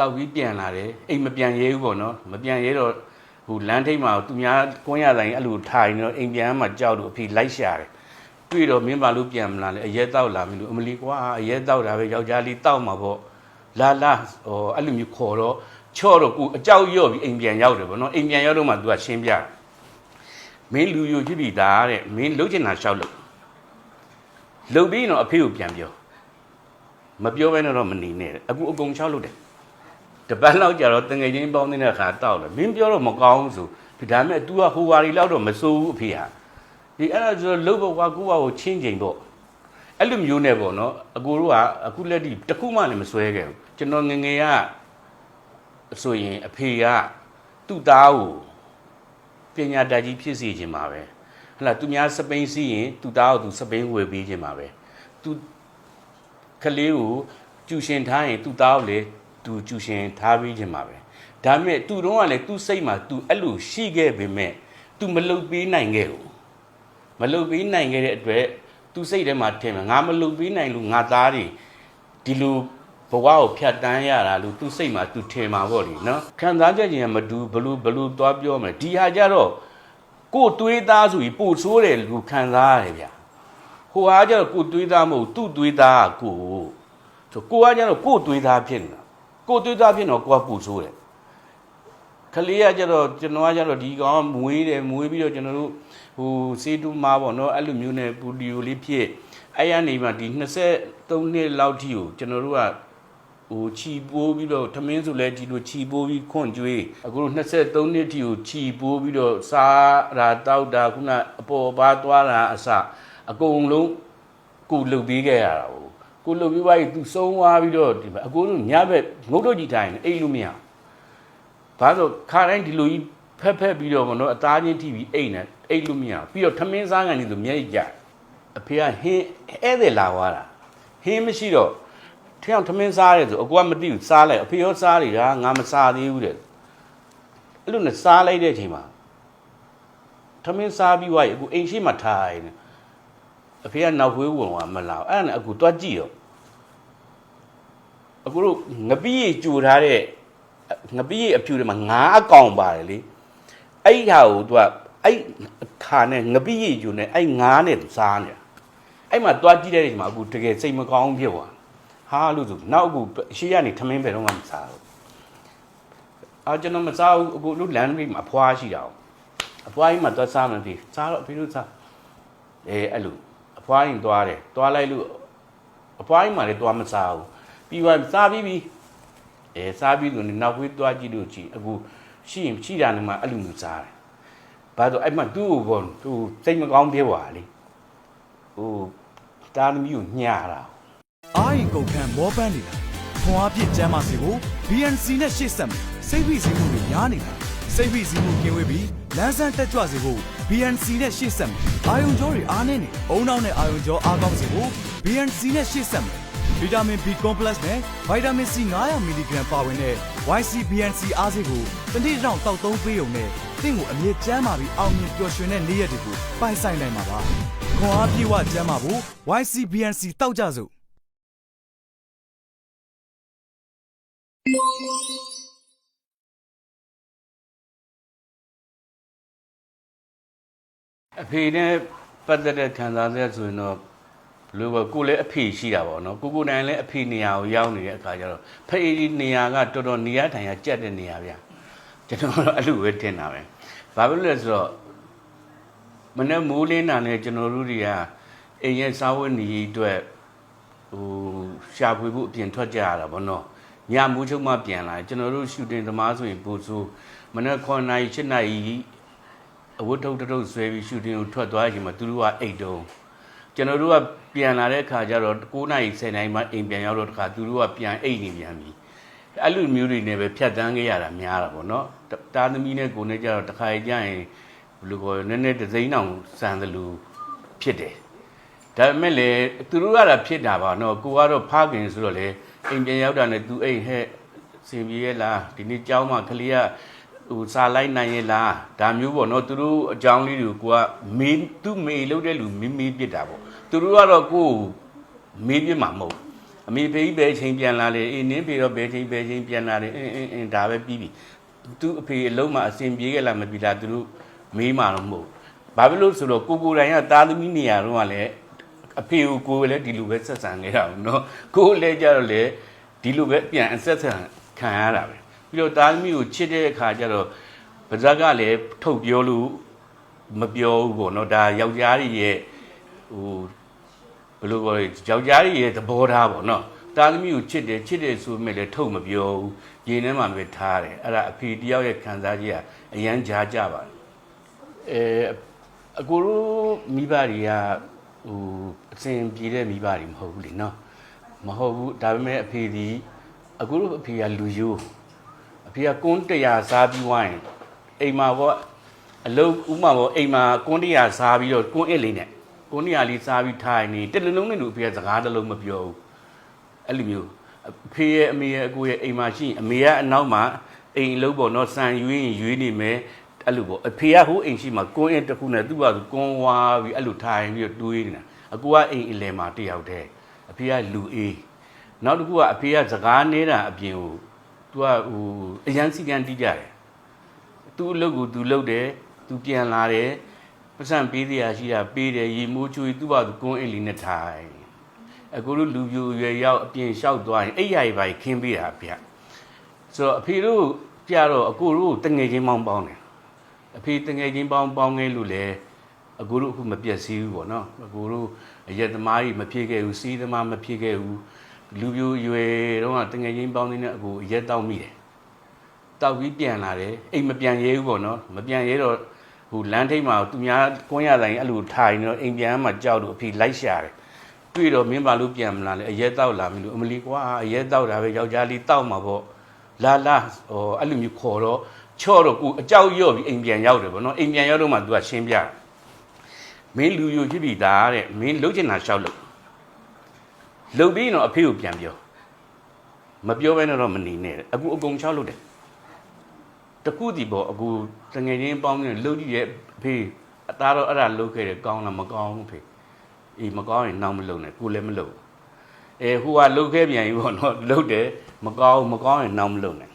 တောက်ပြီးပြန်လာတယ်အိမ်မပြန်ရဲဘူးပေါ့နော်မပြန်ရဲတော့ဟိုလမ်းထိပ်မှာသူများကွန်းရတိုင်းအဲ့လိုထိုင်တော့အိမ်ပြန်မှကြောက်လို့အဖေလိုက်ရှာတယ်တွေ့တော့မင်းပါလို့ပြန်မလာလေအရဲတောက်လာမလို့အမလီကွာအရဲတောက်တာပဲယောက်ျားလေးတောက်မှာပေါ့လာလာဟိုအဲ့လိုမျိုးခေါ်တော့ချော့တော့ကိုအကြောက်ရော့ပြီးအိမ်ပြန်ရောက်တယ်ပေါ့နော်အိမ်ပြန်ရောက်တော့မှ तू ကရှင်းပြတယ်မင်းလူယူဖြစ်ပြီသားတဲ့မင်းလှုပ်ချင်တာရှောက်လို့လှုပ်ပြီးတော့အဖေကိုပြန်ပြောမပြောဘဲနဲ့တော့မနေနဲ့တဲ့အခုအကုန်ချောက်လို့တယ် တပတ်လောက်ကြာတော့တငယ်ချင်းပေါင်းနေတဲ့အခါတောက်တယ်မင်းပြောတော့မကောင်းဘူးဆိုဒီဒါမဲ့ तू ကဟိုဝါရီလောက်တော့မစိုးဘူးအဖေဟာဒီအဲ့ဒါဆိုလှုပ်ဖို့ကွာကိုကကိုချင်းချိန်ပေါ့အဲ့လိုမျိုးနဲ့ပေါ့နော်အကိုတို့ကအခုလက်ဒီတစ်ခုမှလည်းမစွဲခဲ့ဘူးကျွန်တော်ငယ်ငယ်ကဆိုရင်အဖေကသူ့သားကိုပညာတတ်ကြီးဖြစ်စေခြင်းပါပဲဟလာသူများစပိန်စီးရင်သူ့သားကိုသူစပိန်ဝယ်ပေးခြင်းပါပဲသူကလေးကိုကျူရှင်ထားရင်သူ့သားကိုလေ သူကျူရှင်ထားပြီးခြင်းပါပဲဒါပေမဲ့သူတော့ကလည်းသူ့စိတ်မှာသူအဲ့လိုရှိခဲ့ပေမဲ့သူမလုတ်ပေးနိုင်ခဲ့ဘူးမလုတ်ပေးနိုင်ခဲ့တဲ့အတွက်သူစိတ်ထဲမှာထင်မှာငါမလုတ်ပေးနိုင်လို့ငါသားတွေဒီလိုဘဝကိုဖြတ်တန်းရတာလို့သူစိတ်မှာသူထင်မှာပေါ့လေနော်ခံစားချက်ချင်းကမတူဘလူဘလူသွားပြောမယ်ဒီဟာကြတော့ကိုယ်တွေးသားဆိုပြီးပို့ဆိုးတယ်လူခံစားရတယ်ဗျဟိုဟာကြတော့ကိုယ်တွေးသားမဟုတ်သူ့တွေးသားကကိုယ်ဆိုကိုကကြတော့ကိုယ်တွေးသားဖြစ်နေတာ ကိုယ်သွေးသားဖြစ်တော့ကိုကပူဆိုးတယ်ခလေးကကြတော့ကျွန်တော်ကကြတော့ဒီကောင်ကမွေးတယ်မွေးပြီးတော့ကျွန်တော်တို့ဟိုစေးတူမာပေါ့နော်အဲ့လိုမျိုးနဲ့ပူလီယိုလေးဖြစ်အဲ့ရနေမှဒီ23နှစ်လောက်ထိကိုကျွန်တော်တို့ကဟိုခြီပိုးပြီးတော့ထမင်းဆိုလဲဒီလိုခြီပိုးပြီးခွန့်ကျွေးအခုတို့23နှစ်ထိကိုခြီပိုးပြီးတော့စားရာတောက်တာခုနအပေါ်ပါသွားတာအစအကုန်လုံးကိုလှုပ်ပေးခဲ့ရတာဟို ကိုလုတ်ပြီးပါပြီသူဆုံးသွားပြီးတော့ဒီမှာအကိုတို့ညဘက်ငုတ်တော့ကြည့်တိုင်းအိတ်လို့မရဘာလို့ခါတိုင်းဒီလိုကြီးဖက်ဖက်ပြီးတော့မနော်အသားချင်းထိပြီးအိတ်နေအိတ်လို့မရပြီးတော့ထမင်းစားကန်နေဆိုမျက်ရည်ကျအဖေကဟင်းဧည့်သည်လာသွားတာဟင်းမရှိတော့ထင်းအောင်ထမင်းစားရဲဆိုအကိုကမသိဘူးစားလိုက်အဖေရောစားနေတာငါမစားသေးဘူးတဲ့အဲ့လိုနဲ့စားလိုက်တဲ့အချိန်မှာထမင်းစားပြီးွားရင်အကိုအိမ်ရှိမှထားရင်အဖေကနောက်ဖွေးဝင်သွားမလာဘူးအဲ့ဒါနဲ့အခုတွားကြည့်ရော အခုတို့ငပိရီကြိုထားတဲ့ငပိရီအဖြူတွေမှာငါးအကောင်ပါတယ်လေအဲ့ဟာကိုသူကအဲ့ခါနဲ့ငပိရီကြိုနေအဲ့ငါးနဲ့စားနေတာအဲ့မှာတွားကြည့်တဲ့ချိန်မှာအခုတကယ်စိတ်မကောင်းဖြစ်သွားဟာလို့ဆိုနောက်အခုရှေ့ကနေထမင်းပဲတော့မှမစားဘူးအာကျွန်တော်မစားဘူးအခုလို့လမ်းလေးမှာအဖွားရှိတာအဖွားကြီးမှာတွားစားမှန်းပြီစားတော့အဖေတို့စားအဲအဲ့လိုအဖွားရင်သွားတယ်သွားလိုက်လို့အဖွားရင်မှလည်းသွားမစားဘူး ပြီးသွားစားပြီးပြီအဲစားပြီးဆိုရင်နောက်ခွေးသွားကြည့်လို့ကြည့်အခုရှိရင်ရှိတာနဲ့မှအဲ့လိုမျိုးစားတယ်ဘာလို့အဲ့မှသူ့ကိုဘောသူစိတ်မကောင်းပြေသွားလေဟိုတာသမီးကိုညှာတာအာရင်ကုန်ခံမောပန်းနေတာခွန်အားပြည့်ကျမ်းမာစေဖို့ BNC နဲ့ရှေ့ဆက်မယ်စိတ်ဖိစီးမှုတွေများနေတာစိတ်ဖိစီးမှုကင်းဝေးပြီးလန်းဆန်းတက်ကြွစေဖို့ BNC နဲ့ရှေ့ဆက်မယ်အာယုံကြောတွေအားနေနေအုံနောက်နဲ့အာယုံကြောအားကောင်းစေဖို့ BNC နဲ့ရှေ့ဆက်မယ် ဗီတာမင် B complex နဲ့ဗိုက်တာမင် C 900 mg ပါဝင်တဲ့ YC BNC အားစေးကိုတစ်နေ့တောင်တောက်သုံးပေးုံနဲ့တင့်ကိုအမြင့်ကျန်းမာပြီးအောင်မြင်ပျော်ရွှင်တဲ့နေ့ရက်တွေကိုပိုင်ဆိုင်နိုင်မှာပါခွန်အားပြေဝကျန်းမာဖို့ YC BNC တောက်ကြစို့အဖေနဲ့ပတ်သက်တဲ့ခံစားချက်ဆိုရင်တော့ဘယ် လိုပဲကိုယ်လည်းအဖေရှိတာပေါ့နော်ကိုကိုနိုင်လည်းအဖေနေရာကိုရောက်နေတဲ့အခါကျတော့ဖေးဒီနေရာကတော်တော်နေရာထိုင်ရကြက်တဲ့နေရာဗျကျွန်တော်တော့အဲ့လိုပဲထင်တာပဲဘာဖြစ်လို့လဲဆိုတော့မနေ့မိုးလင်းတာနဲ့ကျွန်တော်တို့တွေကအိမ်ရဲ့စားဝတ်နေရေးအတွက်ဟိုရှာဖွေဖို့အပြင်ထွက်ကြရတာပေါ့နော်ညမိုးချုပ်မှပြန်လာကျွန်တော်တို့ရှူတင်သမားဆိုရင်ပို့ဆိုမနေ့9နာရီ7နာရီအဝတ်ထုတ်တုပ်ဆွဲပြီးရှူတင်ကိုထွက်သွားချိန်မှာသူတို့ကအိတ်တုံး ကျွန်တော်တို့ကပြန်လာတဲ့ခါကျတော့9နာရီ10နာရီမှအိမ်ပြန်ရောက်တော့တခါသူတို့ကပြန်အိတ်နေပြန်ပြီအဲ့လိုမျိုးတွေနဲ့ပဲဖြတ်တန်းခဲ့ရတာများတာပေါ့နော်တတားသမီးနဲ့ကိုယ်နဲ့ကျတော့တခါကြရင်ဘယ်လိုခေါ်လဲနည်းနည်းဒစိမ့်အောင်စံတယ်လို့ဖြစ်တယ်ဒါပေမဲ့လေသူတို့ကတော့ဖြစ်တာပါနော်ကိုကတော့ဖားခင်ဆိုတော့လေအိမ်ပြန်ရောက်တာနဲ့သူအိတ်ဟဲ့စင်ပြေရဲ့လားဒီနေ့ကြောင်းမှကလေးက ဟိုစာလိုက်နိုင်ရဲ့လားဒါမျိုးပေါ့နော်သူတို့အကြောင်းလေးတွေကိုကမေးသူ့မေးလို့တဲ့လူမေးမေးပြစ်တာပေါ့သူတို့ကတော့ကိုယ်မေးပြစ်မှာမဟုတ်အ အမေဖေကြီးပဲချိန်ပြန်လာလေအေးနင်းဖေတော့ဘယ်ချိန်ဘယ်ချိန်ပြန်လာလေအင်းအင်းအင်းဒါပဲပြီးပြီသူအဖေအလုံးမအစင်ပြေးခဲ့လားမပြေလားသူတို့မေးမှာတော့မဟုတ်ဘာဖြစ်လို့ဆိုတော့ကိုကိုတိုင်ကတာသမီနေရာတော့ကလည်းအဖေကိုကိုယ်လည်းဒီလိုပဲဆက်ဆံနေတာဘူးเนาะကိုယ်လည်းကြတော့လေဒီလိုပဲပြန်အဆက်ဆံခံရတာပဲ ပြီးတော့သားသမီးကိုချစ်တဲ့အခါကျတော့ဗဇက်ကလည်းထုတ်ပြောလို့မပြောဘူးပေါ့နော်ဒါယောက်ျားကြီးရဲ့ဟိုဘယ်လိုပြောလဲယောက်ျားကြီးရဲ့သဘောထားပေါ့နော်သားသမီးကိုချစ်တယ်ချစ်တယ်ဆိုပေမဲ့လည်းထုတ်မပြောဘူးရင်ထဲမှာပဲထားတယ်အဲ့ဒါအဖေတယောက်ရဲ့ခံစားချက်ကအရန်ကြားကြပါတယ်အဲအကိုတို့မိဘတွေကဟိုအစဉ်ပြေတဲ့မိဘတွေမဟုတ်ဘူးလေနော်မဟုတ်ဘူးဒါပေမဲ့အဖေဒီအကိုတို့အဖေကလူယိုး အဖေကကွန်းတရားစားပြီးဝိုင်းအိမ်မှာပေါ့အလုပ်ဥမာပေါ့အိမ်မှာကွန်းတရားစားပြီးတော့ကွန်းအစ်လေးနဲ့ကိုနေရာလေးစားပြီးထိုင်နေတလူလုံးနဲ့လူအဖေကစကားတစ်လုံးမပြောဘူးအဲ့လိုမျိုးအဖေရဲ့အမေရဲ့အကိုရဲ့အိမ်မှာရှိရင်အမေကအနောက်မှာအိမ်လုံးပေါ့နော်စံရွေးရင်ရွေးနေမယ်အဲ့လိုပေါ့အဖေကဟိုအိမ်ရှိမှာကွန်းအင်းတစ်ခုနဲ့သူ့ဘာသူကွန်းဝါပြီးအဲ့လိုထိုင်ပြီးတော့တွေးနေတာအကိုကအိမ်အလယ်မှာတယောက်တည်းအဖေကလူအေးနောက်တစ်ခုကအဖေကစကားနေတာအပြင်ကို သူကဟိုအရန်စီကံတီးကြတယ်သူ့အလုပ်ကိုသူလုပ်တယ်သူပြန်လာတယ်ပတ်စံပေးတရားရှိတာပေးတယ်ရေမိုးချွေသူ့ဘာသူကွန်းအင်လီနဲ့ထိုင်အခုတို့လူပြိုရွယ်ရောက်အပြင်လျှောက်သွားရင်အိယာရီပါခင်းပေးတာဗျဆိုတော့အဖေတို့ကြတော့အကိုတို့တငယ်ချင်းပေါင်းပေါင်းတယ်အဖေတငယ်ချင်းပေါင်းပေါင်းငယ်လို့လေအကိုတို့အခုမပြည့်စည်ဘူးပေါ့နော်အကိုတို့အရက်သမားကြီးမဖြစ်ခဲ့ဘူးစီးသမားမဖြစ်ခဲ့ဘူး လူပြိုရွယ်တော့ကတငယ်ချင်းပေါင်းနေတဲ့အကိုအရက်တောက်မိတယ်တောက်ပြီးပြန်လာတယ်အိမ်မပြန်ရဲဘူးပေါ့နော်မပြန်ရဲတော့ဟိုလမ်းထိပ်မှာသူများကွန်းရတိုင်းအဲ့လိုထိုင်နေတော့အိမ်ပြန်မှကြောက်လို့အဖေလိုက်ရှာတယ်တွေ့တော့မင်းဘာလို့ပြန်မလာလဲအရဲတောက်လာမလို့အမလီကွာအရဲတောက်တာပဲယောက်ျားလေးတောက်မှာပေါ့လာလာဟိုအဲ့လိုမျိုးခေါ်တော့ချော့တော့ကိုအကြောက်ရော့ပြီးအိမ်ပြန်ရောက်တယ်ပေါ့နော်အိမ်ပြန်ရောက်တော့မှ तू ကရှင်းပြမင်းလူယိုဖြစ်ပြီသားတဲ့မင်းလှုပ်ချင်တာရှောက်လို့ လှုပ်ပြီးရင်တော့အဖေကိုပြန်ပြောမပြောဘဲနဲ့တော့မနေနဲ့တဲ့အခုအကုန်ချောက်လို့တယ်တခုတည်ပေါ့အခုတငယ်ချင်းပေါင်းနေလှုပ်ကြည့်ရဲ့အဖေအသားတော့အဲ့ဒါလှုပ်ခဲ့တယ်ကောင်းလားမကောင်းဘူးဖေအေးမကောင်းရင်နောက်မလှုပ်နဲ့ကိုလည်းမလှုပ်အဲဟိုကလှုပ်ခဲ့ပြန်ပြီပေါ့နော်လှုပ်တယ်မကောင်းမကောင်းရင်နောက်မလှုပ်နဲ့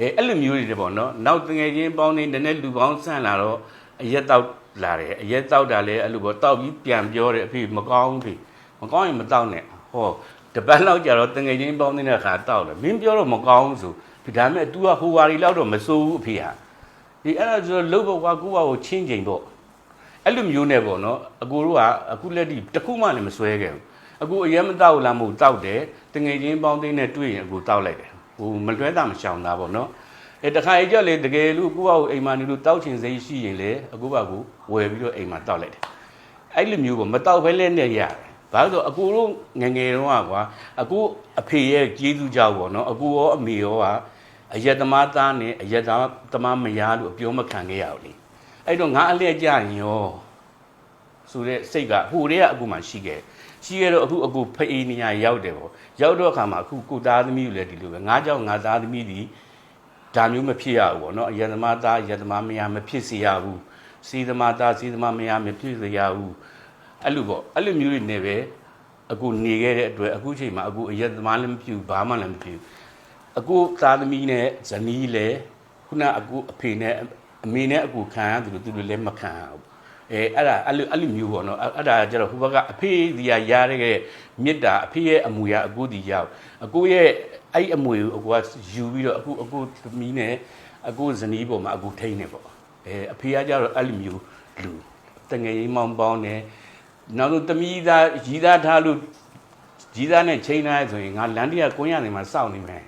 အဲအဲ့လိုမျိုးတွေပေါ့နော်နောက်တငယ်ချင်းပေါင်းနေတနေ့လူပေါင်းဆန့်လာတော့အရက်တောက်လာတယ်အရက်တောက်တာလည်းအဲ့လိုပေါ့တောက်ပြီးပြန်ပြောတယ်အဖေမကောင်းဘူးဖေမကောင်းရင်မတောက်နဲ့ ဟောတပတ်လောက်ကြာတော့တငယ်ချင်းပေါင်းနေတဲ့အခါတောက်တယ်မင်းပြောတော့မကောင်းဘူးဆိုဒီဒါမဲ့ तू ကဟိုဝါရီလောက်တော့မစိုးဘူးအဖေဟာဒီအဲ့ဒါဆိုလှုပ်ဖို့ကွာကိုကကိုချင်းချိန်ပေါ့အဲ့လိုမျိုးနဲ့ပေါ့နော်အကိုတို့ကအခုလက်ဒီတစ်ခုမှလည်းမစွဲခဲ့ဘူးအခုအရင်မတောက်လားမဟုတ်တောက်တယ်တငယ်ချင်းပေါင်းသိနဲ့တွေ့ရင်အကိုတောက်လိုက်တယ်ဟိုမလွဲတာမရှောင်တာပေါ့နော်အဲတခါအကြလေတကယ်လို့ကိုကကိုအိမ်မှာနေလို့တောက်ချင်စိတ်ရှိရင်လေအကိုကကိုဝယ်ပြီးတော့အိမ်မှာတောက်လိုက်တယ်အဲ့လိုမျိုးပေါ့မတောက်ဘဲလဲနဲ့ရတယ် ဘာလို့လဲဆိုတော့အကူတို့ငယ်ငယ်တုန်းကကွာအကူအဖေရဲ့ကျေးဇူးကြောင့်ပေါ့နော်အကူရောအမေရောကအယက်သမားသားနဲ့အယက်သမားသမားမယားလို့အပြောမခံခဲ့ရဘူးလေအဲ့တော့ငါအလဲကြရင်ရောဆိုတဲ့စိတ်ကဟိုတည်းကအကူမှရှိခဲ့ရှိခဲ့တော့အခုအကူဖေးနေရရောက်တယ်ပေါ့ရောက်တော့အခါမှာအခုကိုသားသမီးကိုလည်းဒီလိုပဲငါကြောင့်ငါသားသမီးဒီဒါမျိုးမဖြစ်ရဘူးပေါ့နော်အယက်သမားသားအယက်သမားမယားမဖြစ်စေရဘူးစီသမားသားစီသမားမယားမဖြစ်စေရဘူး အဲ့လိုပေါ့အဲ့လိုမျိုးတွေနဲ့ပဲအခုနေခဲ့တဲ့အတွက်အခုချိန်မှာအခုအရက်သမားလည်းမပြူဘာမှလည်းမပြူအခုသားသမီးနဲ့ဇနီးလည်းခုနအခုအဖေနဲ့အမေနဲ့အခုခံရတယ်လို့သူတို့လည်းမခံရဘူးအဲအဲ့ဒါအဲ့လိုအဲ့လိုမျိုးပေါ့နော်အဲ့အဲ့ဒါကျတော့ဟိုဘက်ကအဖေဒီကရတဲ့မေတ္တာအဖေရဲ့အမူအရာအခုဒီရောက်အခုရဲ့အဲ့ဒီအမွေကိုအခုကယူပြီးတော့အခုအခုသမီးနဲ့အခုဇနီးပေါ်မှာအခုထိန်းနေပေါ့အဲအဖေကကျတော့အဲ့လိုမျိုးလူတငယ်ကြီးမောင်ပေါင်းနေ နောက်ဆုံးတမီးသားရီးသားထားလို့ရီးသားနဲ့ချိန်လာဆိုရင်ငါလန်တရာကွင်းရနေမှာစောင့်နေမယ်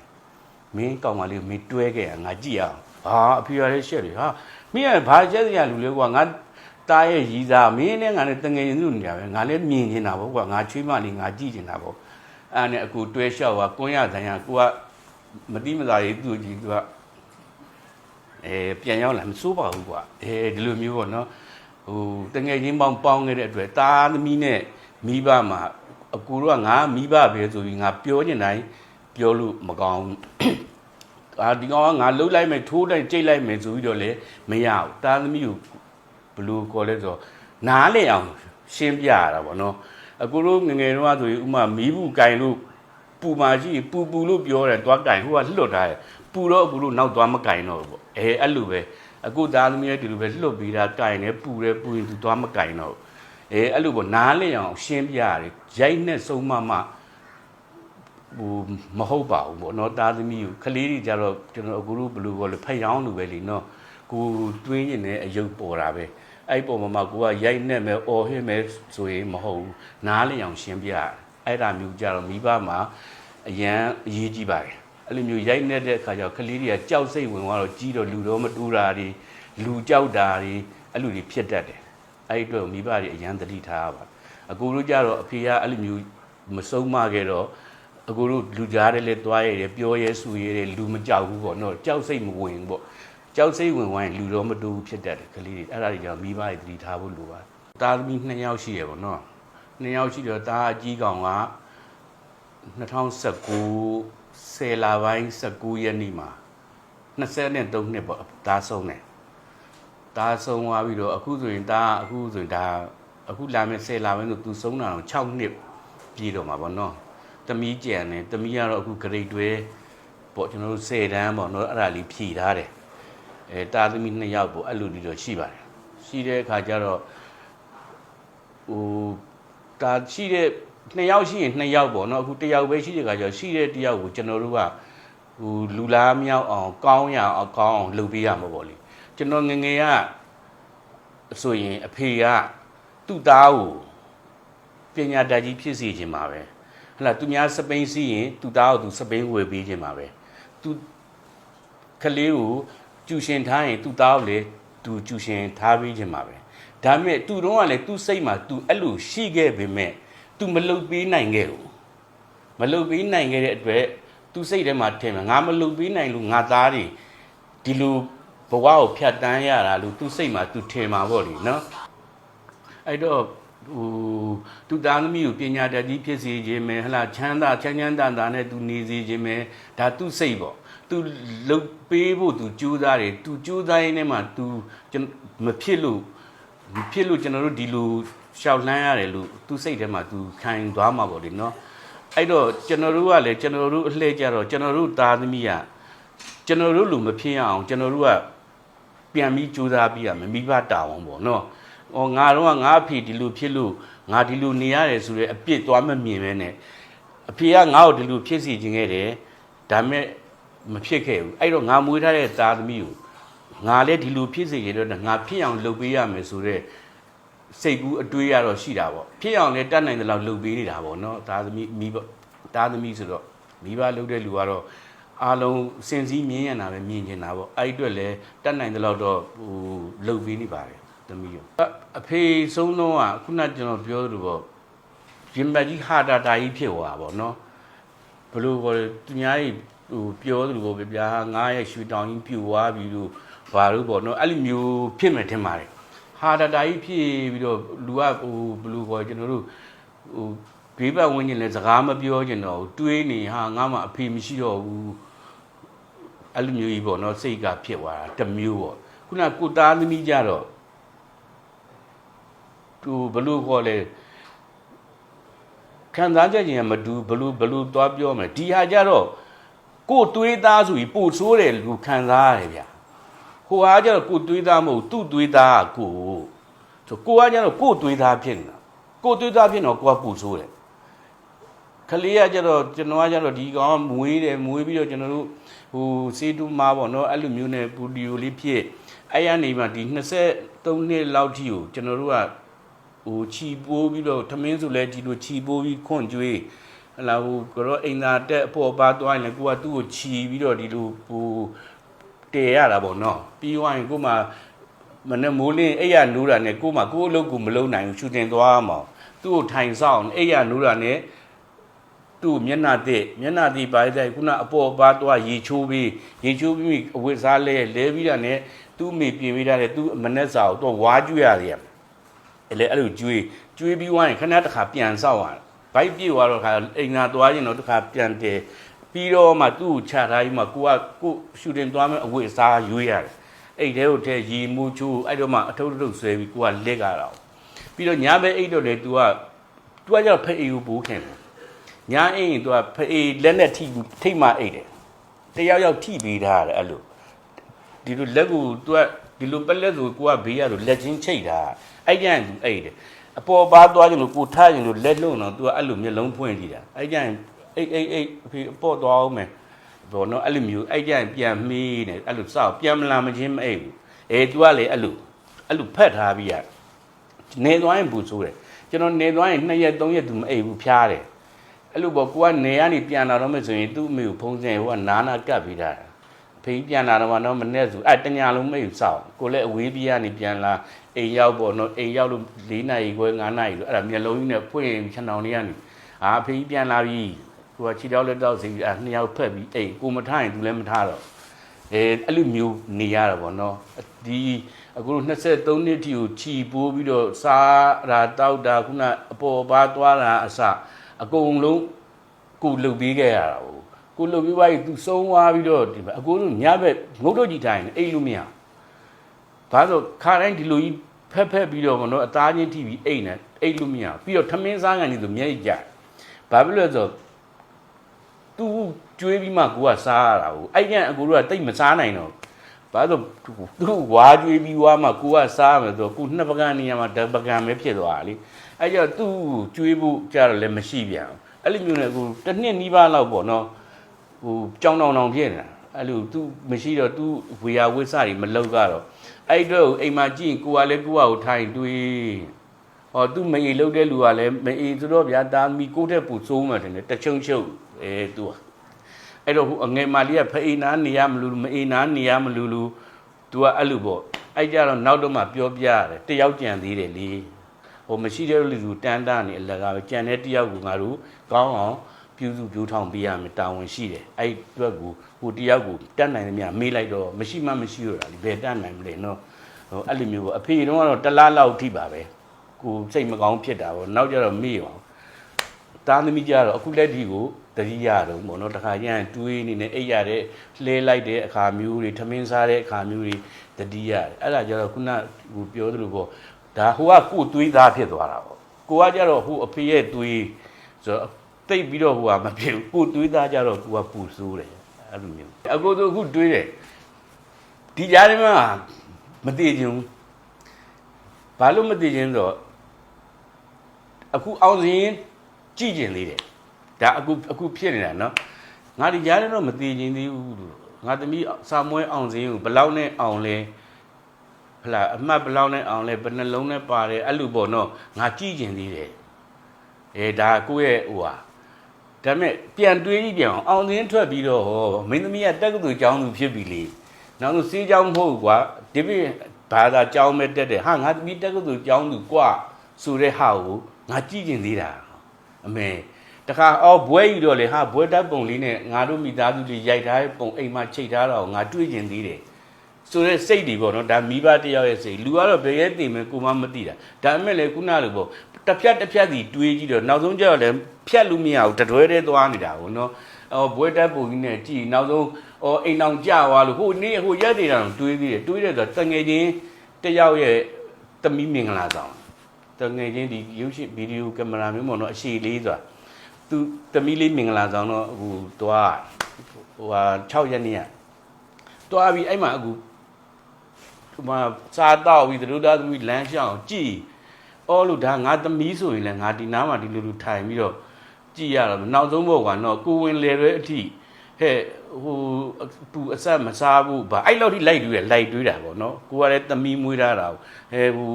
မင်းကောင်မလေးကိုမင်းတွဲခဲ့ရငါကြည့်အောင်ဟာအဖေရတဲ့ရှက်တွေဟာမင်းကဘာချက်စရာလူလဲကွာငါတားရဲ့ရီးသားမင်းနဲ့ငါနဲ့တငယ်ချင်းတို့နေကြပဲငါလည်းမြင်နေတာပေါ့ကွာငါချွေးမလေးငါကြည့်နေတာပေါ့အဲ့နဲ့အခုတွဲလျှောက်သွားကွင်းရဆိုင်ရကိုကမတိမသားရေးသူ့ကြည့်သူကအဲပြန်ရောက်လာမစိုးပါဘူးကွာအဲဒီလိုမျိုးပေါ့နော် ဟိုတငယ်ချင်းပေါင်းပေါင်းခဲ့တဲ့အတွက်တာသမီးနဲ့မိဘမှာအကူတော့ငါမိဘပဲဆိုပြီးငါပြောနေတိုင်းပြောလို့မကောင်းဘူးအာဒီကောင်ကငါလှုပ်လိုက်မယ်ထိုးလိုက်ကြိတ်လိုက်မယ်ဆိုပြီးတော့လေမရဘူးတာသမီးကိုဘယ်လိုခေါ်လဲဆိုတော့နားလေအောင်ရှင်းပြရတာပေါ့နော်အကူတို့ငယ်ငယ်တော့ဆိုရင်ဥမာမီးဘူးကင်လို့ပူမာရှိရင်ပူပူလို့ပြောတယ်သွားကင်ဟိုကလှတ်ထားတယ်ပူတော့အခုလို့နောက်သွားမကင်တော့ဘူးပေါ့အဲအဲ့လိုပဲ အခုသားသမီးရဲ့ဒီလိုပဲလှတ်ပြီးတာကင်တယ်ပူတယ်ပူရင်သူသွားမကင်တော့ဘူးအဲအဲ့လိုပေါ့နားလည်အောင်ရှင်းပြရတယ်ရိုက်နဲ့ဆုံးမမှဟိုမဟုတ်ပါဘူးပေါ့နော်သားသမီးကိုကလေးတွေကြတော့ကျွန်တော်အခုလို့ဘယ်လိုပေါ့လဲဖယောင်းလိုပဲလीနော်ကိုတွင်းနေတဲ့အယုတ်ပေါ်တာပဲအဲ့ပုံမှာမှကိုကရိုက်နဲ့မယ်အော်ဟင်းမယ်ဆိုရင်မဟုတ်ဘူးနားလည်အောင်ရှင်းပြရတယ်အဲ့ဒါမျိုးကြတော့မိဘမှာအရန်အရေးကြီးပါတယ် အဲ့လိုမျိုးရိုက်နေတဲ့အခါကျတော့ကလေးတွေကကြောက်စိတ်ဝင်သွားတော့ကြီးတော့လူတော့မတူတာတွေလူကြောက်တာတွေအဲ့လိုတွေဖြစ်တတ်တယ်အဲ့ဒီအတွက်မိဘတွေအရန်သတိထားရပါတယ်အကူတို့ကြတော့အဖေကအဲ့လိုမျိုးမဆုံးမခဲ့တော့အကူတို့လူကြားတယ်လေသွားရတယ်ပြောရဲဆူရဲတယ်လူမကြောက်ဘူးပေါ့နော်ကြောက်စိတ်မဝင်ဘူးပေါ့ကြောက်စိတ်ဝင်ဝိုင်းလူတော့မတူဘူးဖြစ်တတ်တယ်ကလေးတွေအဲ့ဒါတွေကြောင့်မိဘတွေသတိထားဖို့လိုပါတယ်တာသမီ2ယောက်ရှိရပေါ့နော်2ယောက်ရှိတော့တာအကြီးကောင်က2019 ဆယ်လပိုင်း19ရက်နေ့မှာ23နှစ်ပေါ့ဒါဆုံးတယ်ဒါဆုံးသွားပြီးတော့အခုဆိုရင်ဒါအခုဆိုရင်ဒါအခုလာမယ့်ဆယ်လပိုင်းဆိုသူဆုံးတာတော့6နှစ်ပြည့်တော့မှာပေါ့နော်တမီးကြံတယ်တမီးကတော့အခု grade တွဲပေါ့ကျွန်တော်တို့10တန်းပေါ့နော်အဲ့ဒါလေးဖြည့်ထားတယ်အဲတာသမီး2ယောက်ပေါ့အဲ့လိုဒီတော့ရှိပါတယ်ရှိတဲ့အခါကျတော့ဟိုဒါရှိတဲ့ 2ယောက်ရှိရင်2ယောက်ပေါ့နော်အခု1ယောက်ပဲရှိတဲ့အခါကျတော့ရှိတဲ့1ယောက်ကိုကျွန်တော်တို့ကဟိုလူလားမြောက်အောင်ကောင်းရအောင်ကောင်းအောင်လုပ်ပေးရမှာပေါ့လေကျွန်တော်ငယ်ငယ်ကဆိုရင်အဖေကသူ့သားကိုပညာတတ်ကြီးဖြစ်စေခြင်းပါပဲဟလာသူများစပိန်စီးရင်သူ့သားကိုသူစပိန်ဝယ်ပေးခြင်းပါပဲသူကလေးကိုကျူရှင်ထားရင်သူ့သားကိုလေသူကျူရှင်ထားပေးခြင်းပါပဲဒါပေမဲ့သူတော့ကလည်းသူ့စိတ်မှာသူအဲ့လိုရှိခဲ့ပေမဲ့ သူမလုပ်ပေးနိုင်ခဲ့ဘူးမလုပ်ပေးနိုင်ခဲ့တဲ့အတွက်သူစိတ်ထဲမှာထင်မှာငါမလုပ်ပေးနိုင်လို့ငါသားတွေဒီလိုဘဝကိုဖြတ်တန်းရတာလို့သူစိတ်မှာသူထင်မှာပေါ့လေနော်အဲ့တော့ဟိုသူသားသမီးကိုပညာတတ်ကြီးဖြစ်စေခြင်းပဲဟလာချမ်းသာချမ်းချမ်းသာသာနဲ့သူနေစေခြင်းပဲဒါသူစိတ်ပေါ့သူလုတ်ပေးဖို့သူကြိုးစားတယ်သူကြိုးစားရင်းနဲ့မှသူမဖြစ်လို့မဖြစ်လို့ကျွန်တော်တို့ဒီလို ရှောက်လှမ်းရတယ်လို့သူစိတ်ထဲမှာသူခံသွားမှာပေါ့လေနော်အဲ့တော့ကျွန်တော်တို့ကလည်းကျွန်တော်တို့အလှည့်ကြတော့ကျွန်တော်တို့သားသမီးကကျွန်တော်တို့လူမဖြစ်ရအောင်ကျွန်တော်တို့ကပြန်ပြီးကြိုးစားပြီးရမယ်မိဘတာဝန်ပေါ့နော်။ဟောငါတော့ငါအဖေဒီလိုဖြစ်လို့ငါဒီလိုနေရတယ်ဆိုတော့အပြစ်သွားမမြင်ပဲနဲ့အဖေကငါ့ကိုဒီလိုဖြစ်စီခြင်းခဲ့တယ်ဒါမဲ့မဖြစ်ခဲ့ဘူးအဲ့တော့ငါမွေးထားတဲ့သားသမီးကိုငါလည်းဒီလိုဖြစ်စေရတော့ငါဖြစ်အောင်လုပ်ပေးရမယ်ဆိုတော့ စိတ်ကူးအတွေးရတော့ရှိတာပေါ့ဖြစ်အောင်လည်းတတ်နိုင်တဲ့လောက်လုပ်ပေးနေတာပေါ့နော်သားသမီးမိဘသားသမီးဆိုတော့မိဘလုပ်တဲ့လူကတော့အားလုံးစင်စည်းမြင်ရတာပဲမြင်နေတာပေါ့အဲ့အတွက်လည်းတတ်နိုင်တဲ့လောက်တော့ဟိုလုပ်ပေးနေပါတယ်သမီးရောအဖေဆုံးတော့ကခုနကျွန်တော်ပြောသလိုပေါ့ရင်ပတ်ကြီးဟာတာတာကြီးဖြစ်သွားတာပေါ့နော်ဘလို့ပေါ့သူများကြီးဟိုပြောသလိုပေါ့ဗျာငားရဲ့ရွှေတောင်ကြီးပြူသွားပြီလို့ဘာလို့ပေါ့နော်အဲ့လိုမျိုးဖြစ်မယ်ထင်ပါတယ် ဟာတာတာကြီးဖြစ်ပြီးတော့လူကဟိုဘလို့ပေါ့ကျွန်တော်တို့ဟိုဘေးပတ်ဝန်းကျင်လည်းစကားမပြောကျင်တော့ဘူးတွေးနေဟာငါမှအဖေမရှိတော့ဘူးအဲ့လိုမျိုးကြီးပေါ့နော်စိတ်ကဖြစ်သွားတာတစ်မျိုးပေါ့ခုနကိုသားသမီးကြတော့သူဘလို့ခေါ်လဲခံစားချက်ချင်းကမတူဘလို့ဘလို့သွားပြောမယ်ဒီဟာကြတော့ကိုတွေးသားဆိုပြီးပို့ဆိုးတယ်လူခံစားရတယ်ဗျာ ဟိုဟာကြတော့ကိုတွေးသားမဟုတ်သူ့တွေးသားကကိုဆိုကိုကကြတော့ကိုတွေးသားဖြစ်နေတာကိုတွေးသားဖြစ်တော့ကိုကပို့ဆိုးတယ်ခလေးကကြတော့ကျွန်တော်ကကြတော့ဒီကောင်မွေးတယ်မွေးပြီးတော့ကျွန်တော်တို့ဟိုစေတူမာပေါ့နော်အဲ့လိုမျိုးနဲ့ပူဒီယိုလေးဖြစ်အဲ့ရနေမှဒီ23နှစ်လောက်ထိကိုကျွန်တော်တို့ကဟိုခြီပိုးပြီးတော့ထမင်းဆိုလဲဒီလိုခြီပိုးပြီးခွန့်ကျွေးဟလာဟိုကတော့အိမ်သာတက်အပေါ်ပါသွားရင်လည်းကိုကသူ့ကိုခြီပြီးတော့ဒီလိုဟို တည်ရတာပေါ့နော်ပြီးသွားရင်ကိုမှမနဲ့မိုးလင်းအဲ့ရနိုးတာနဲ့ကိုမှကိုအလုပ်ကိုမလုပ်နိုင်ဘူးရှူတင်သွားမှာသူ့ကိုထိုင်ဆောင်အဲ့ရနိုးတာနဲ့သူ့မျက်နှာတစ်မျက်နှာတိပါတဲ့ခုနအပေါ်ပါသွားရေချိုးပြီးရေချိုးပြီးအဝတ်စားလဲလဲပြီးတာနဲ့သူ့မိပြင်ပေးတာနဲ့သူ့မနဲ့စာကိုတော့ဝါကျွေးရတယ်အဲ့လေအဲ့လိုကျွေးကျွေးပြီးွားရင်ခဏတစ်ခါပြန်ဆောက်ရတယ်ဘိုက်ပြေသွားတော့ခါအိမ်သာသွားရင်တော့တစ်ခါပြန်တယ် ပြီးတော့မှသူ့ကိုချထားပြီးမှကိုကကိုရှူတင်သွားမယ်အဝတ်အစားရွေးရတယ်အဲ့တဲကိုထဲရီမူချိုးအဲ့တော့မှအထုပ်ထုပ်ဆွဲပြီးကိုကလက်ကြတာပြီးတော့ညဘက်အိတ်တော့လေ तू က तू ကကြောက်ဖက်အေးကိုပိုးခင်တယ်ညာအိမ်သူကဖေးလက်နဲ့ထိထိတ်မှအိတ်တယ်တယောက်ယောက်ထိပေးထားတယ်အဲ့လိုဒီလိုလက်ကိုသူကဒီလိုပလက်ဆိုကိုကဘေးရလို့လက်ချင်းချိတ်တာအဲ့ကြရင်သူအိတ်တယ်အပေါ်ပါသွားခြင်းလို့ကိုထားခြင်းလို့လက်လုံးတော့သူကအဲ့လိုမျက်လုံးဖွင့်ကြည့်တာအဲ့ကြရင် အိတ်အိတ်အိတ်အဖေအပေါ်သွားအောင်မယ်ဘောနော်အဲ့လိုမျိုးအဲ့ကြရင်ပြန်မေးနေအဲ့လိုစောက်ပြန်မလာမချင်းမအိတ်ဘူးအဲသူကလေအဲ့လိုအဲ့လိုဖက်ထားပြီးရနေသွားရင်ပူဆိုးတယ်ကျွန်တော်နေသွားရင်2ရက်3ရက်သူမအိတ်ဘူးဖျားတယ်အဲ့လိုပေါ့ကိုကနေကနေပြန်လာတော့မယ်ဆိုရင်သူ့အမေကိုဖုံးစင်ဟိုကနားနာကပ်ပြီးတာအဖေကြီးပြန်လာတော့မှတော့မနဲ့ဆိုအဲ့တညာလုံးမိတ်စောက်ကိုလည်းအဝေးပြေးကနေပြန်လာအိမ်ရောက်ပေါ့နော်အိမ်ရောက်လို့၄နာရီခွဲ၅နာရီလို့အဲ့ဒါမျက်လုံးကြီးနဲ့ဖွင့်ရင်ခြံတောင်လေးကနေအာအဖေကြီးပြန်လာပြီ ကိုကခြေတောက်လက်တောက်စီအဲ့နှစ်ယောက်ဖက်ပြီးအိမ်ကိုမထားရင်သူလည်းမထားတော့အဲအဲ့လိုမျိုးနေရတာပေါ့နော်ဒီအခု23နှစ်ထိကိုခြီပိုးပြီးတော့စားတာတောက်တာခုနအပေါ်ပါသွားတာအစအကုန်လုံးကိုလှုပ်ပေးခဲ့ရတာကိုကိုလှုပ်ပြီးသွားပြီသူဆုံးသွားပြီးတော့ဒီမှာအကိုတို့ညဘက်ငုတ်တော့ကြည့်တိုင်းအိတ်လို့မရဘာလို့ခါတိုင်းဒီလိုကြီးဖက်ဖက်ပြီးတော့မနော်အသားချင်းထိပြီးအိတ်နေအိတ်လို့မရပြီးတော့ထမင်းစားကန်နေဆိုမျက်ရည်ကြဘာဖြစ်လို့လဲဆိုတော့ သူကျွေးပြီးမှကိုကစားရတာကိုအဲ့ကျန်အကိုတို့ကတိတ်မစားနိုင်တော့ဘာလို့သူဝါကျွေးပြီးွားမှကိုကစားမယ်ဆိုတော့ကိုနှစ်ပကံနေရာမှာဓပကံပဲဖြစ်သွားတာလေအဲ့ကျတော့သူ့ကျွေးဖို့ကြတော့လည်းမရှိပြန်ဘူးအဲ့လိုမျိုးနဲ့ကိုတစ်နှစ်နီးပါးလောက်ပေါ့နော်ဟိုကြောင်တောင်တောင်ဖြစ်နေတာအဲ့လိုသူမရှိတော့သူဝေယဝိဆတွေမလောက်ကတော့အဲ့တော့အိမ်မှာကြည့်ရင်ကိုကလည်းကိုကကိုထိုင်တွေး ဟောသူမအေးလောက်တဲ့လူကလည်းမအေးဆိုတော့ဗျာတာမီကိုတဲ့ပူစိုးမှတယ်တချုံချုပ်အဲသူကအဲ့တော့ဟိုအငယ်မလေးကဖအေးနာနေရမလို့မအေးနာနေရမလို့လူ तू ကအဲ့လိုပေါ့အဲ့ကြတော့နောက်တော့မှပြောပြရတယ်တယောက်ကြံသေးတယ်လေဟိုမရှိတဲ့လူသူတန်းတန်းနေအလကားပဲကြံတဲ့တယောက်ကိုငါတို့ကောင်းအောင်ပြုစုပြုထောင်ပေးရမယ်တာဝန်ရှိတယ်အဲ့အတွက်ကိုဟိုတယောက်ကိုတတ်နိုင်သမျှမေးလိုက်တော့မရှိမှမရှိရတာလေဘယ်တတ်နိုင်မလဲနော်ဟိုအဲ့လိုမျိုးပေါ့အဖေတော့ကတော့တလားလောက်ထိပါပဲ ကိုစိတ်မကောင်းဖြစ်တာပေါ့နောက်ကြတော့မေ့အောင်တားသမီးကြတော့အခုလက်ဒီကိုတတိယတော့ပေါ့နော်တခါကျရင်တွေးနေနေအိပ်ရတဲ့လှဲလိုက်တဲ့အခါမျိုးတွေထမင်းစားတဲ့အခါမျိုးတွေတတိယတယ်အဲ့ဒါကြတော့ခုနဟိုပြောသလိုပေါ့ဒါဟိုကကိုယ်တွေးသားဖြစ်သွားတာပေါ့ကိုကကြတော့ဟိုအဖေရဲ့တွေးဆိုတော့တိတ်ပြီးတော့ဟိုကမဖြစ်ဘူးကိုယ်တွေးသားကြတော့ကိုကပူဆိုးတယ်အဲ့လိုမျိုးအကိုတို့အခုတွေးတယ်ဒီကြားထဲမှာမတည်ခြင်းဘူးဘာလို့မတည်ခြင်းဆိုတော့ အခုအောင်စင်းကြည့်ကျင်သေးတယ်ဒါအခုအခုဖြစ်နေတာနော်ငါဒီကြားထဲတော့မသိချင်းသေးဘူးလို့ငါသမီးစာမွဲအောင်စင်းကိုဘယ်လောက်နဲ့အောင်လဲဟလာအမှတ်ဘယ်လောက်နဲ့အောင်လဲဘယ်နှလုံးနဲ့ပါတယ်အဲ့လိုပေါ့နော်ငါကြည့်ကျင်သေးတယ်အဲဒါကိုယ့်ရဲ့ဟိုဟာဒါပေမဲ့ပြန်တွေးကြည့်ပြန်အောင်အောင်စင်းထွက်ပြီးတော့ဟောမင်းသမီးကတက္ကသိုလ်ကျောင်းသူဖြစ်ပြီလေနောက်ဆုံးစေးကျောင်းမဟုတ်ဘူးကွာဒီပြဘာသာကျောင်းပဲတက်တယ်ဟာငါသမီးတက္ကသိုလ်ကျောင်းသူကွာဆိုတဲ့ဟာကို ငါကြည့်ကျင်သေးတာအမေတခါအော်ဘွဲယူတော့လေဟာဘွဲတက်ပုံလေးနဲ့ငါတို့မိသားစုလေးရိုက်ထားတဲ့ပုံအိမ်မှာချိတ်ထားတာကိုငါတွေးကျင်သေးတယ်ဆိုတဲ့စိတ်တွေပေါ့နော်ဒါမိဘတယောက်ရဲ့စိတ်လူကတော့ဘယ်ရဲ့တင်မယ်ကိုမှမသိတာဒါပေမဲ့လေခုနလိုပေါ့တစ်ဖြတ်တစ်ဖြတ်စီတွေးကြည့်တော့နောက်ဆုံးကျတော့လေဖြတ်လို့မရဘူးတတွဲတဲသွားနေတာကိုနော်အော်ဘွဲတက်ပုံကြီးနဲ့ကြည့်နောက်ဆုံးအော်အိမ်အောင်ကြွားလို့ဟိုနေ့ဟိုရက်နေတာတော့တွေးသေးတယ်တွေးတယ်ဆိုတော့တငယ်ချင်းတယောက်ရဲ့တမီးမင်္ဂလာဆောင် တငယ်ချင်းဒီရုပ်ရှင်ဗီဒီယိုကင်မရာမျိုးပေါ့နော်အရှိလေးဆိုတာသူတမီးလေးမင်္ဂလာဆောင်တော့အခုတွားဟိုဟာ6ရက်နေ့ကတွားပြီးအဲ့မှာအခုဒီမှာစားတော့ပြီးသူတို့သားသမီးလမ်းရှောင်းကြည်အော်လို့ဒါငါသမီးဆိုရင်လည်းငါဒီနားမှာဒီလိုလိုထိုင်ပြီးတော့ကြည်ရတော့နောက်ဆုံးဘောကတော့ကိုဝင်လေရဲအထိဟဲ့ဟိုသူအဆက်မစားဘူးဗာအဲ့လောက်ထိလိုက်တွေးရလိုက်တွေးတာပေါ့နော်ကိုကလည်းသမီးမွေးထားတာဟဲ့ဟို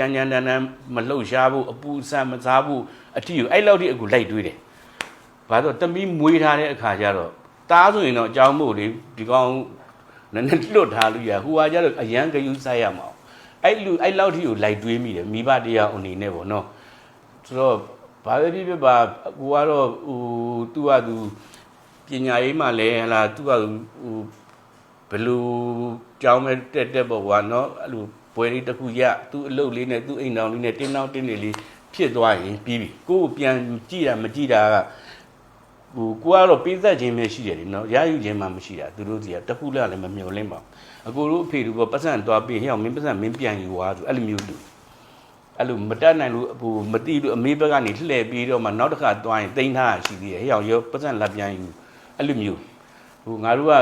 ကြမ်းကြမ်းတမ်းတမ်းမလှုပ်ရှားဘူးအပူဆန်မစားဘူးအထီးကိုအဲ့လောက်ထိအခုလိုက်တွေးတယ်ဘာလို့တမီးမွေးထားတဲ့အခါကျတော့တားဆိုရင်တော့အကြောင်းမို့လေဒီကောင်နည်းနည်းလွတ်ထားလို့ရဟိုဟာကျတော့အရန်ကယူဆိုင်ရမှာအဲ့လူအဲ့လောက်ထိကိုလိုက်တွေးမိတယ်မိဘတရားအနေနဲ့ပေါ့နော်ဆိုတော့ဘာပဲဖြစ်ဖြစ်ပါကိုကတော့ဟိုသူ့ဟာသူပညာရေးမှာလည်းဟလာသူ့ဟာသူဟိုဘလူကြောင်းပဲတက်တက်ပေါ့ကွာနော်အဲ့လို ပွဲလေးတစ်ခုရသူ့အလုပ်လေးနဲ့သူ့အိမ်တော်လေးနဲ့တင်းတောင်းတင်းနေလေးဖြစ်သွားရင်ပြီးပြီကိုယ့်ကိုပြန်ယူကြည့်တာမကြည့်တာကဟိုကိုကတော့ပေးသက်ခြင်းပဲရှိတယ်လေနော်ရယူခြင်းမှမရှိတာသူတို့စီကတခုလည်းလည်းမမျောလင်းပါအကိုတို့အဖေတို့ကပတ်စံသွားပြီးဟဲ့မင်းပတ်စံမင်းပြန်ယူသွားသူအဲ့လိုမျိုးလူအဲ့လိုမတက်နိုင်လို့ဟိုမတိလို့အမေဘက်ကနေလှည့်ပြီးတော့မှနောက်တစ်ခါသွားရင်တိန်းထားရှိသေးတယ်ဟဲ့ရောပတ်စံလက်ပြန်ယူအဲ့လိုမျိုး ဟိုငါတို့က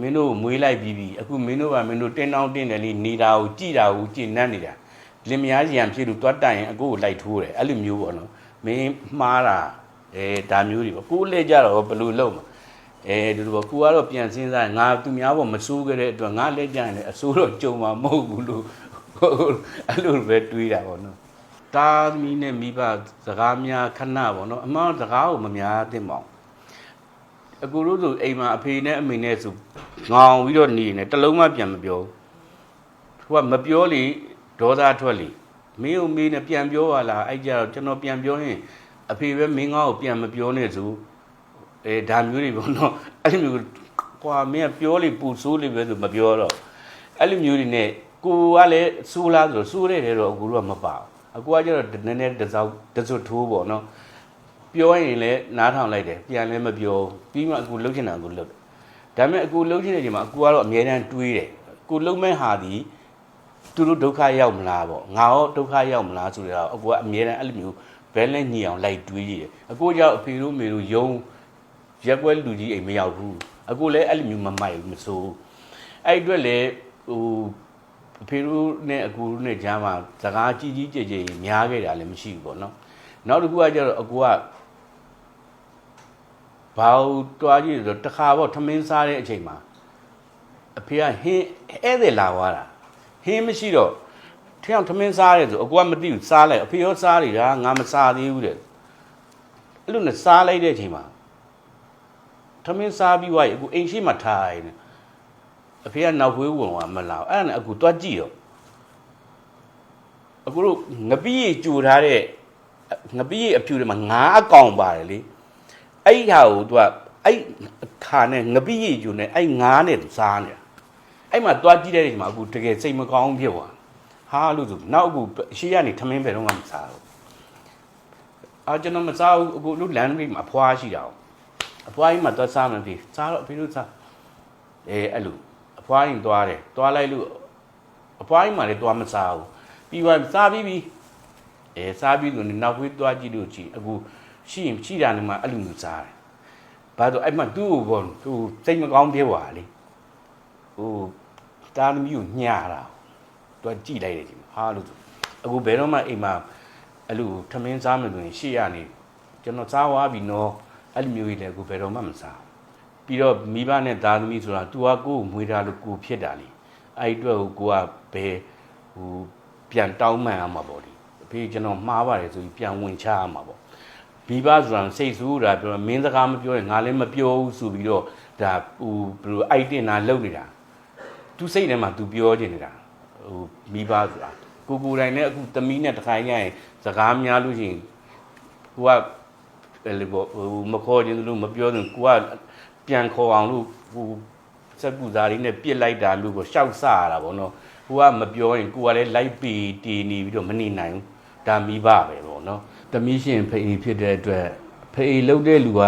မင်းတို့ကိုမွေးလိုက်ပြီးပြီအခုမင်းတို့ကမင်းတို့တင်းတောင်းတင်းတယ်လေးနေတာကိုကြည်တာကိုကြည်နပ်နေတာလင်မယားရံဖြစ်လို့တွတ်တိုင်ရင်အကိုကိုလိုက်ထိုးတယ်အဲ့လိုမျိုးပေါ့နော်မင်းမှားတာအဲဒါမျိုးတွေပေါ့ကိုယ်လက်ကြတော့ဘယ်လိုလုပ်မှာအဲဒီလိုပေါ့ကိုကတော့ပြန်စဉ်းစားရင်ငါသူများပေါ့မစိုးခဲ့တဲ့အတွက်ငါလက်ကြရင်လည်းအစိုးတော့ကြုံမှာမဟုတ်ဘူးလို့အဲ့လိုပဲတွေးတာပေါ့နော်တာသမီနဲ့မိဘစကားများခဏပေါ့နော်အမှန်စကားကိုမများသင့်ပါဘူး အကူတို့ဆိုအိမ်မှာအဖေနဲ့အမေနဲ့ဆိုငောင်ပြီးတော့နေနေတလုံးမှပြန်မပြောဘူးသူကမပြောလေဒေါသထွက်လေမင်းကိုမေးနဲ့ပြန်ပြောပါလားအဲ့ကြတော့ကျွန်တော်ပြန်ပြောရင်အဖေပဲမင်းငါ့ကိုပြန်မပြောနဲ့ဆိုအဲဒါမျိုးတွေပေါ့နော်အဲ့လိုမျိုးကွာမင်းကပြောလေပူဆိုးလေပဲဆိုမပြောတော့အဲ့လိုမျိုးတွေနဲ့ကိုကလည်းစူးလားဆိုတော့စူးတဲ့တဲ့တော့အကူတော့မပါဘူးအကူကကျတော့နည်းနည်းတစ်စောက်တစ်စွတ်ထိုးပေါ့နော် ပြောရင်လည်းနားထောင်လိုက်တယ်ပြန်လည်းမပြောပြီးမှအကူလှုပ်ချင်တာကိုလှုပ်တယ်ဒါပေမဲ့အကူလှုပ်ချင်တဲ့ချိန်မှာအကူကတော့အမြဲတမ်းတွေးတယ်အကူလှုပ်မဲ့ဟာဒီသူတို့ဒုက္ခရောက်မလားပေါ့ငါရောဒုက္ခရောက်မလားဆိုတော့အကူကအမြဲတမ်းအဲ့လိုမျိုးဘဲလဲညီအောင်လိုက်တွေးရတယ်အကူကြောင့်အဖေတို့မေတို့ယုံရက်ွက်လူကြီးအိမ်မရောက်ဘူးအကူလည်းအဲ့လိုမျိုးမမိုက်ဘူးမဆိုးဘူးအဲ့အတွက်လည်းဟိုအဖေတို့နဲ့အကူတို့နဲ့ကြားမှာစကားကြီးကြီးကျယ်ကျယ်များခဲ့တာလည်းမရှိဘူးပေါ့နော်နောက်တစ်ခုကကျတော့အကူက ဘာလို့တွားကြည့်ဆိုတော့တစ်ခါပေါ့ထမင်းစားတဲ့အချိန်မှာအဖေကဟင်းဧည့်သည်လာသွားတာဟင်းမရှိတော့ထျောင်းထမင်းစားရဲဆိုအကူကမသိဘူးစားလိုက်အဖေရောစားနေတာငါမစားသေးဘူးတဲ့အဲ့လိုနဲ့စားလိုက်တဲ့အချိန်မှာထမင်းစားပြီးွားရင်အကူအိမ်ရှိမှထားရင်အဖေကနောက်ဖွေးဝင်သွားမလာဘူးအဲ့ဒါနဲ့အခုတွားကြည့်တော့အခုတို့ငပိရီကြူထားတဲ့ငပိရီအဖြူတွေမှာငါးအကောင်ပါတယ်လေ အဲ့ဟာကိုသူကအဲ့ခါနဲ့ငပိရီကြူနဲ့အဲ့ငါးနဲ့စားနေတာအဲ့မှာတွားကြည့်တဲ့ချိန်မှာအခုတကယ်စိတ်မကောင်းဖြစ်သွားဟာလို့ဆိုနောက်အခုရှေ့ကနေထမင်းပဲတော့မှမစားဘူးအာကျွန်တော်မစားဘူးအခုလူလမ်းလေးမှာအဖွားရှိတာအဖွားကြီးမှာတွားစားမှပြီစားတော့အဖေတို့စားအဲအဲ့လိုအဖွားရင်သွားတယ်သွားလိုက်လို့အဖွားရင်မှလည်းသွားမစားဘူးပြီးသွားစားပြီးပြီအဲစားပြီးလို့နောက်ခွေးသွားကြည့်လို့ကြည့်အခု ရှိရင်ရှိတာနဲ့မှအဲ့လိုမျိုးစားတယ်ဘာလို့အဲ့မှသူ့ကိုဘောသူစိတ်မကောင်းဖြစ်သွားလေဟိုတာသမီးကိုညှာတာသူကကြည့်လိုက်တယ်ဒီမှာဟာလို့အခုဘယ်တော့မှအိမ်မှာအဲ့လိုထမင်းစားမယ်ဆိုရင်ရှေ့ရနေကျွန်တော်စားသွားပြီနော်အဲ့လိုမျိုးကြီးလည်းအခုဘယ်တော့မှမစားဘူးပြီးတော့မိဘနဲ့သားသမီးဆိုတာ तू ကကိုယ်ကိုမွေးထားလို့ကိုယ်ဖြစ်တာလေအဲ့ဒီအတွက်ကိုကိုကဘယ်ဟိုပြန်တောင်းမှန်အောင်မှာပေါ့ဒီအဖေကျွန်တော်မှားပါတယ်ဆိုပြီးပြန်ဝင်ချရမှာပေါ့ မိဘဆိုတာစိတ်ဆိုးတာပြောမင်းစကားမပြောရင်ငါလည်းမပြောဘူးဆိုပြီးတော့ဒါဟိုဘယ်လိုအိုက်တင်တာလုပ်နေတာ तू စိတ်ထဲမှာ तू ပြောနေနေတာဟိုမိဘဆိုတာကိုကိုယ်တိုင်လည်းအခုသမီးနဲ့တခိုင်းရရင်စကားများလို့ရှိရင်ကိုကအဲ့လိုပေါ့ဟိုမခေါ်ခြင်းလို့မပြောရင်ကိုကပြန်ခေါ်အောင်လို့ဟိုစက်ကူစားလေးနဲ့ပြစ်လိုက်တာလို့ကိုရှောက်ဆရတာဗောနော်ကိုကမပြောရင်ကိုကလည်းလိုက်ပီတီနေပြီးတော့မနေနိုင်ဘူးဒါမိဘပဲဗောနော် တမီးရှင်ဖေးဖြစ်တဲ့အတွက်ဖေးလှုပ်တဲ့လူက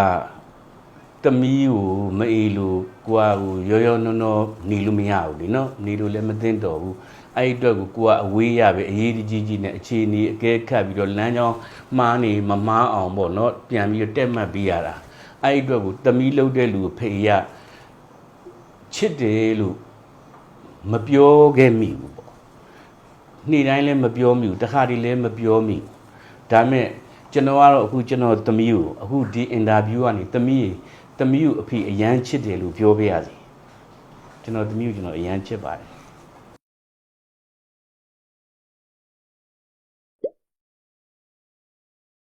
တမီးကိုမအေးလို့ကိုကဟိုရောရောနော်နော်နေလို့မရဘူးလीနော်နေလို့လည်းမသိတော့ဘူးအဲ့ဒီအတွက်ကိုကိုကအဝေးရပဲအရေးကြီးကြီးနဲ့အခြေအနေအကဲခတ်ပြီးတော့လမ်းကြောင်းမှားနေမမားအောင်ပေါ့နော်ပြန်ပြီးတော့တက်မှတ်ပြီးရတာအဲ့ဒီအတွက်ကိုတမီးလှုပ်တဲ့လူကိုဖေရချစ်တယ်လို့မပြောခဲ့မိဘူးပေါ့နေ့တိုင်းလည်းမပြောမိဘူးတခါတည်းလည်းမပြောမိဘူး ဒါမဲ့ကျွန်တော်ကတော့အခုကျွန်တော်တမီးကိုအခုဒီအင်တာဗျူးကနေတမီးတမီးကိုအဖေအရန်ချစ်တယ်လို့ပြောပြရစီကျွန်တော်တမီးကိုကျွန်တော်အရန်ချစ်ပါတယ်